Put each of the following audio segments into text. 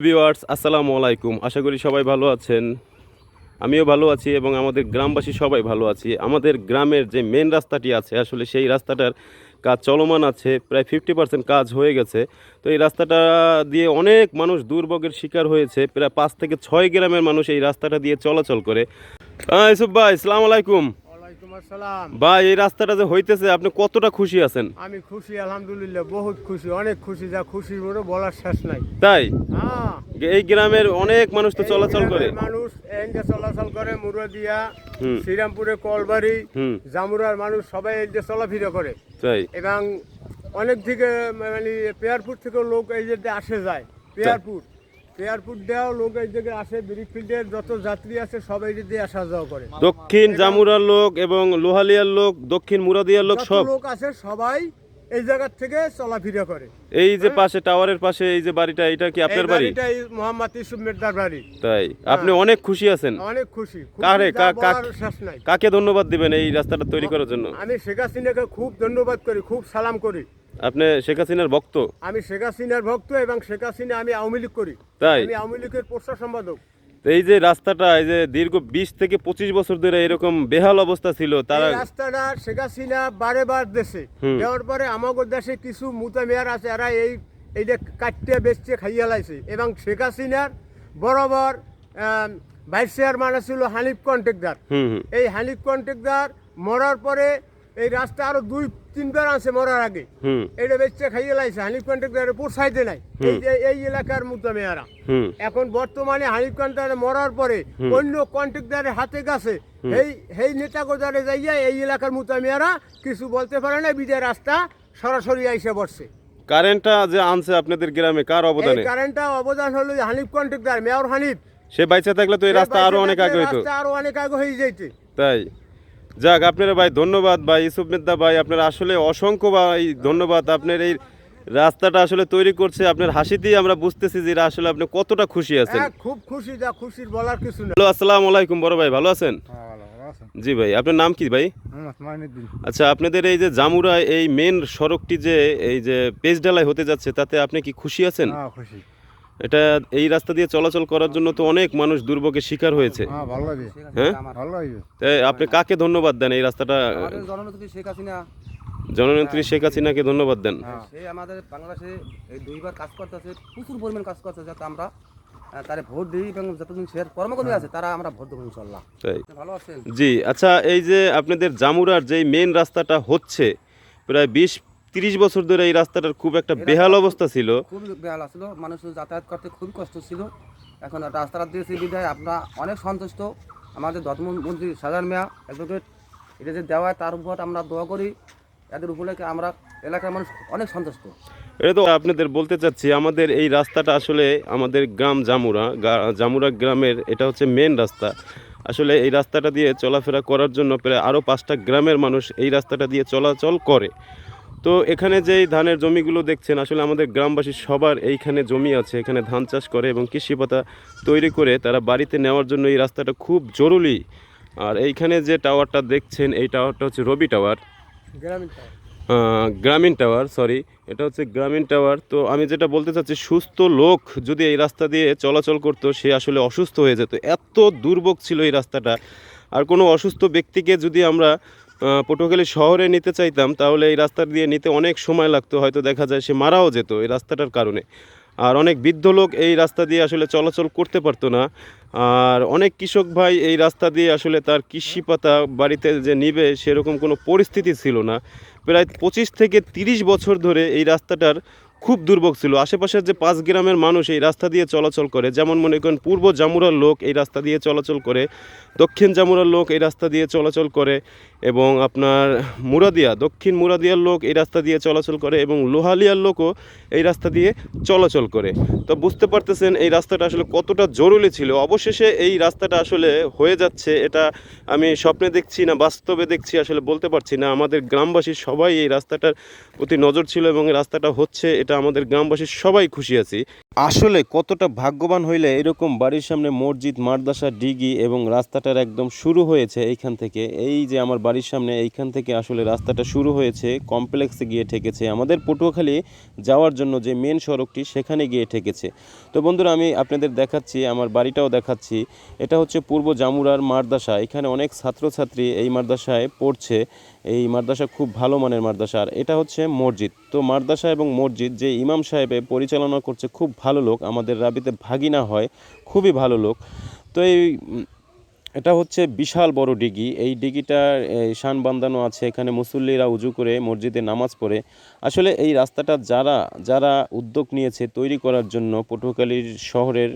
Viewers আসসালামু আলাইকুম। আশা করি সবাই ভালো আছেন। আমিও ভালো আছি এবং আমাদের গ্রামবাসী সবাই ভালো আছি। আমাদের গ্রামের যে মেন রাস্তাটি আছে আসলে সেই রাস্তাটার কাজ চলমান আছে। প্রায় ফিফটি পার্সেন্ট কাজ হয়ে গেছে। তো এই রাস্তাটা দিয়ে অনেক মানুষ দুর্ভোগের শিকার হয়েছে। প্রায় পাঁচ থেকে ছয় গ্রামের মানুষ এই রাস্তাটা দিয়ে চলাচল করে। আহ, ইউসুফ ভাই সালাম আলাইকুম। আসসালাম ভাই এই রাস্তাটা যে হইতেছে আপনি কতটা খুশি আছেন? আমি খুশি আলহামদুলিল্লাহ বহুত খুশি অনেক খুশি যা খুশির মতো বলার শেষ নাই। তাই? হ্যাঁ। এই গ্রামের অনেক মানুষ তো চলাচল করে। মানুষ চলাচল করে মুরদিয়া শ্রীরামপুরে কলবাড়ি জামুরার মানুষ সবাই এই যে চলাফেরা করে। তাই? এবং অনেক দিকে মানে পেয়ারপুর থেকেও লোক এই যে আসে যায় পেয়ারপুর। পেয়ারপুর দেওয়াও লোক এই দিকে আসে ব্রিকফিল্ডের যত যাত্রী আছে সবাই যদি আসা যাওয়া করে। দক্ষিণ জামুরার লোক এবং লোহালিয়ার লোক দক্ষিণ মুরাদিয়ার লোক সব। লোক আছে সবাই এই জায়গার থেকে চলাফেরা করে। এই যে পাশে টাওয়ারের পাশে এই যে বাড়িটা এটা কি আপনার বাড়ি? বাড়িটাই মোহাম্মদ ইসুফ মেদার বাড়ি। তাই আপনি অনেক খুশি আছেন। অনেক খুশি। কারে? কাকে ধন্যবাদ দিবেন এই রাস্তাটা তৈরি করার জন্য? আমি শেখ হাসিনাকে খুব ধন্যবাদ করি খুব সালাম করি। আপনি শেখ হাসিনার ভক্ত? আমি শেখ হাসিনার ভক্ত এবং শেখ হাসিনা আমি আওয়ামী লীগ করি। তাই? আমি আওয়ামী লীগের পোস্টার সম্পাদক। এই যে রাস্তাটা এই যে দীর্ঘ বিশ থেকে পঁচিশ বছর ধরে এরকম বেহাল অবস্থা ছিল তারা রাস্তাটা শেখ হাসিনা বারে বার দেশে। দেওয়ার পরে আমাদের দেশে কিছু মুতা মেয়ার আছে এরা এই এইটা কাটতে বেচতে খাইয়া লাইছে। এবং শেখ হাসিনার বরাবর ভাইস চেয়ারম্যান ছিল হানিফ কন্ট্রাক্টর এই হানিফ কন্ট্রাক্টর মরার পরে এই রাস্তা আরও দুই তিনবার আছে মরার আগে। এটা বেচতে খাইয়ে লাইছে হানিফ কন্ট্রাক্টর পোষাইতে নাই। এই এলাকার মুতা মেয়ারা। এখন বর্তমানে হানিফ কন্ট্রাক্টর মরার পরে অন্য কন্ট্রাক্টরের হাতে গেছে এই এই নেতা গোদারে যাইয়া এই এলাকার মেয়ারা কিছু বলতে পারে না বিজয় রাস্তা সরাসরি আইসে বসছে। কারেন্টটা যে আনছে আপনাদের গ্রামে কার অবদানে? কারেন্টটা অবদান হলো হানিফ কন্ট্রাক্টর মেয়র হানিফ। সে বাইচা থাকলে তো এই রাস্তা আরও অনেক আগে হইতো। রাস্তা আরও অনেক আগে হয়ে যাইতে। তাই? যাক আপনারা ভাই ধন্যবাদ ভাই ইসুফ মেদ্দা ভাই আপনার আসলে অসংখ্য ভাই ধন্যবাদ। আপনার এই রাস্তাটা আসলে তৈরি করছে আপনার হাসিতেই আমরা বুঝতেছি যে আসলে আপনি কতটা খুশি আছেন। হ্যাঁ, খুব খুশি যা খুশির বলার কিছু না হ্যালো আসসালামু আলাইকুম বড় ভাই ভালো আছেন? হ্যাঁ, জি ভাই আপনার নাম কি ভাই? আচ্ছা আপনাদের এই যে জামুরা এই মেন সড়কটি যে এই যে পেজ ঢালাই হতে যাচ্ছে তাতে আপনি কি খুশি আছেন? হ্যাঁ খুশি। এটা এই রাস্তা দিয়ে চলাচল করার জন্য তো অনেক মানুষ দুর্ভোগের শিকার হয়েছে। হ্যাঁ ভালো লাগে। হ্যাঁ? আপনি কাকে ধন্যবাদ দেন এই রাস্তাটা? জননেত্রী শেখ হাসিনাকে ধন্যবাদ দেন। সে আমাদের বাংলাদেশে এই দুইবার কাজ করতেছে প্রচুর পরিমাণ কাজ করতেছে যাতে আমরা তারে ভোট দিই এবং যতদিন সে কর্মকর্মী আছে তারা আমরা ভোট দেবো ইনশাল্লাহ। তাই। ভালো আছেন? জি আচ্ছা এই যে আপনাদের জামুরার যে মেন রাস্তাটা হচ্ছে প্রায় বিশ তিরিশ বছর ধরে এই রাস্তাটার খুব একটা বেহাল অবস্থা ছিল। খুবই বেহাল ছিল। মানুষ যাতায়াত করতে খুবই কষ্ট ছিল। এখন রাস্তাটা দিয়েছে বিধায় আমরা অনেক সন্তুষ্ট। আমাদের মন্ত্রী সাজার মেয়া অ্যাডভোকেট এটা যে দেওয়া তার উপর আমরা দোয়া করি। এদের উপলক্ষে আমরা এলাকার মানুষ অনেক সন্তুষ্ট। এটা তো আপনাদের বলতে চাচ্ছি আমাদের এই রাস্তাটা আসলে আমাদের গ্রাম জামুরা জামুরা গ্রামের এটা হচ্ছে মেন রাস্তা। আসলে এই রাস্তাটা দিয়ে চলাফেরা করার জন্য প্রায় আরও পাঁচটা গ্রামের মানুষ এই রাস্তাটা দিয়ে চলাচল করে। তো এখানে যেই ধানের জমিগুলো দেখছেন আসলে আমাদের গ্রামবাসী সবার এইখানে জমি আছে এখানে ধান চাষ করে এবং কৃষি পাতা তৈরি করে তারা বাড়িতে নেওয়ার জন্য এই রাস্তাটা খুব জরুরি। আর এইখানে যে টাওয়ারটা দেখছেন এই টাওয়ারটা হচ্ছে Robi tower. Grameen tower. Sorry এটা হচ্ছে গ্রামীণ টাওয়ার। তো আমি যেটা বলতে চাচ্ছি সুস্থ লোক যদি এই রাস্তা দিয়ে চলাচল করতো সে আসলে অসুস্থ হয়ে যেত। এত দুর্ভোগ ছিল এই রাস্তাটা। আর কোনো অসুস্থ ব্যক্তিকে যদি আমরা পটুয়াখালী শহরে নিতে চাইতাম, তাহলে এই রাস্তা দিয়ে নিতে অনেক সময় লাগতো, হয়তো দেখা যায় সে মারাও যেত এই রাস্তাটার কারণে। আর অনেক বৃদ্ধ লোক এই রাস্তা দিয়ে আসলে চলাচল করতে পারতো না। আর অনেক কৃষক ভাই এই রাস্তা দিয়ে আসলে তার কৃষি পাতা বাড়িতে যে নিবে সেরকম কোনো পরিস্থিতি ছিল না। প্রায় পঁচিশ থেকে তিরিশ বছর ধরে এই রাস্তাটার খুব দুর্ভোগ ছিল। আশেপাশের যে পাঁচ গ্রামের মানুষ এই রাস্তা দিয়ে চলাচল করে, যেমন মনে করেন পূর্ব জামুরার লোক এই রাস্তা দিয়ে চলাচল করে, দক্ষিণ জামুরার লোক এই রাস্তা দিয়ে চলাচল করে, এবং আপনার মুরাদিয়া, দক্ষিণ মুরাদিয়ার লোক এই রাস্তা দিয়ে চলাচল করে, এবং লোহালিয়ার লোকও এই রাস্তা দিয়ে চলাচল করে। তো বুঝতে পারতেছেন এই রাস্তাটা আসলে কতটা জরুরি ছিল। অবশেষে এই রাস্তাটা আসলে হয়ে যাচ্ছে, এটা আমি স্বপ্নে দেখছি না, বাস্তবে দেখছি, আসলে বলতে পারছি না। আমাদের গ্রামবাসী সবাই এই রাস্তাটার প্রতি নজর ছিল এবং এই রাস্তাটা হচ্ছে এটা আমাদের গ্রামবাসী সবাই খুশি আছি। আসলে কতটা ভাগ্যবান হইলে এরকম বাড়ির সামনে মসজিদ, মাদ্রাসা, ডিগি এবং রাস্তাটার একদম শুরু হয়েছে এইখান থেকে? এই যে আমার বাড়ির সামনে এইখান থেকে আসলে রাস্তাটা শুরু হয়েছে, কমপ্লেক্সে গিয়ে ঠেকেছে। আমাদের পটুয়াখালী যাওয়ার জন্য যে মেন সড়কটি সেখানে গিয়ে ঠেকেছে। তো বন্ধুরা, আমি আপনাদের দেখাচ্ছি, আমার বাড়িটাও দেখাচ্ছি। এটা হচ্ছে পূর্ব জামুরার মাদ্রাসা। এখানে অনেক ছাত্রছাত্রী এই মাদ্রাসায় পড়ছে। এই মাদ্রাসা খুব ভালো মানের মাদ্রাসা। আর এটা হচ্ছে মসজিদ। তো মাদ্রাসা এবং মসজিদ যে ইমাম সাহেবে পরিচালনা করছে খুব ভালো লোক আমাদের রাবিতে ভাগিনা হয় খুবই ভালো লোক। তো এই এটা হচ্ছে বিশাল বড় ডিগি। এই ডিগিটার শান বান্ধানো আছে, এখানে মুসল্লিরা উজু করে মসজিদে নামাজ পড়ে। আসলে এই রাস্তাটা যারা যারা উদ্যোগ নিয়েছে তৈরি করার জন্য, পটুয়াখালীর শহরের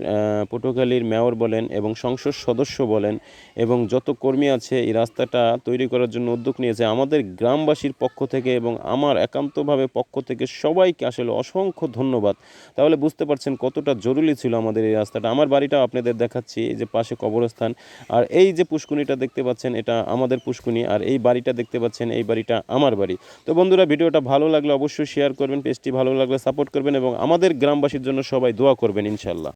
পটুয়াখালীর মেয়র বলেন এবং সংসদ সদস্য বলেন এবং যত কর্মী আছে, এই রাস্তাটা তৈরি করার জন্য উদ্যোগ নিয়েছে, আমাদের গ্রামবাসীর পক্ষ থেকে এবং আমার একান্তভাবে পক্ষ থেকে সবাইকে আসলে অসংখ্য ধন্যবাদ। তাহলে বুঝতে পারছেন কতটা জরুরি ছিল আমাদের এই রাস্তাটা। আমার বাড়িটাও আপনাদের দেখাচ্ছি, এই যে পাশে কবরস্থান। আর এই যে পুষ্কুনিটা দেখতে পাচ্ছেন, এটা আমাদের পুষ্কুনি, আর এই বাড়িটা দেখতে পাচ্ছেন, এই বাড়িটা আমার বাড়ি। তো বন্ধুরা, ভিডিওটা ভালো লাগলে অবশ্যই শেয়ার করবেন, পেজটি ভালো লাগলে সাপোর্ট করবেন, এবং আমাদের গ্রামবাসীর জন্য সবাই দোয়া করবেন ইনশাল্লাহ